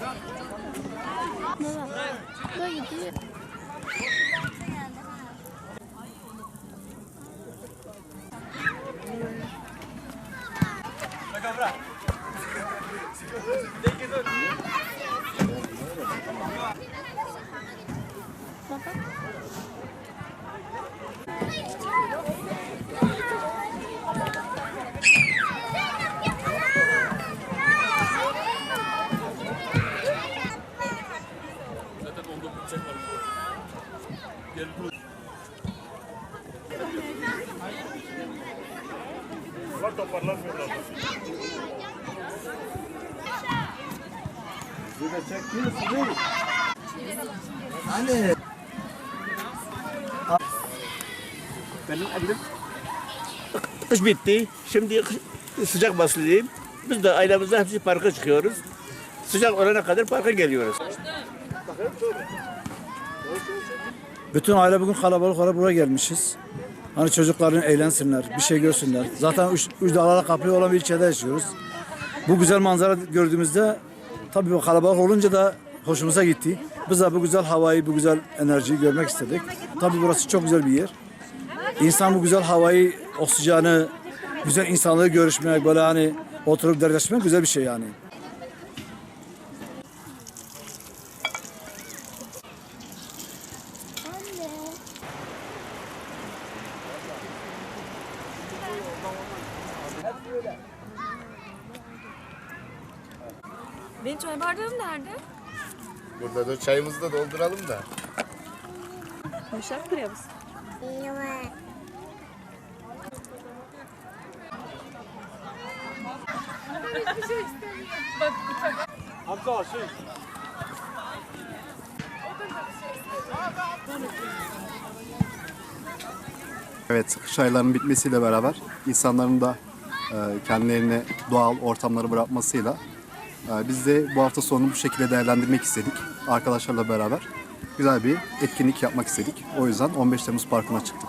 Baba. Baba gidiyor. Baba. Hani Benim elim kış bitti. Şimdi sıcak başlayayım. Biz de ailemizle hepsi parka çıkıyoruz. Sıcak olana kadar parka geliyoruz. Bütün aile bugün kalabalık olarak buraya gelmişiz. Hani çocukların eğlensinler, bir şey görsünler. Zaten üç, üç dağlara kaplı olan bir ilçede yaşıyoruz. Bu güzel manzara gördüğümüzde tabii kalabalık olunca da hoşumuza gitti. Biz de bu güzel havayı, bu güzel enerjiyi görmek istedik. Tabii burası çok güzel bir yer. İnsan bu güzel havayı, oksijeni, güzel insanları görüşmek, böyle hani oturup dertleşmek güzel bir şey yani. Benim çay bardağım nerede? Burada da çayımızı da dolduralım da. Başak buraya mısın? Evet, kış aylarının bitmesiyle beraber insanların da e, kendilerine doğal ortamları bırakmasıyla. E, biz de bu hafta sonunu bu şekilde değerlendirmek istedik. Arkadaşlarla beraber güzel bir etkinlik yapmak istedik. O yüzden 15 Temmuz Parkı'na çıktık.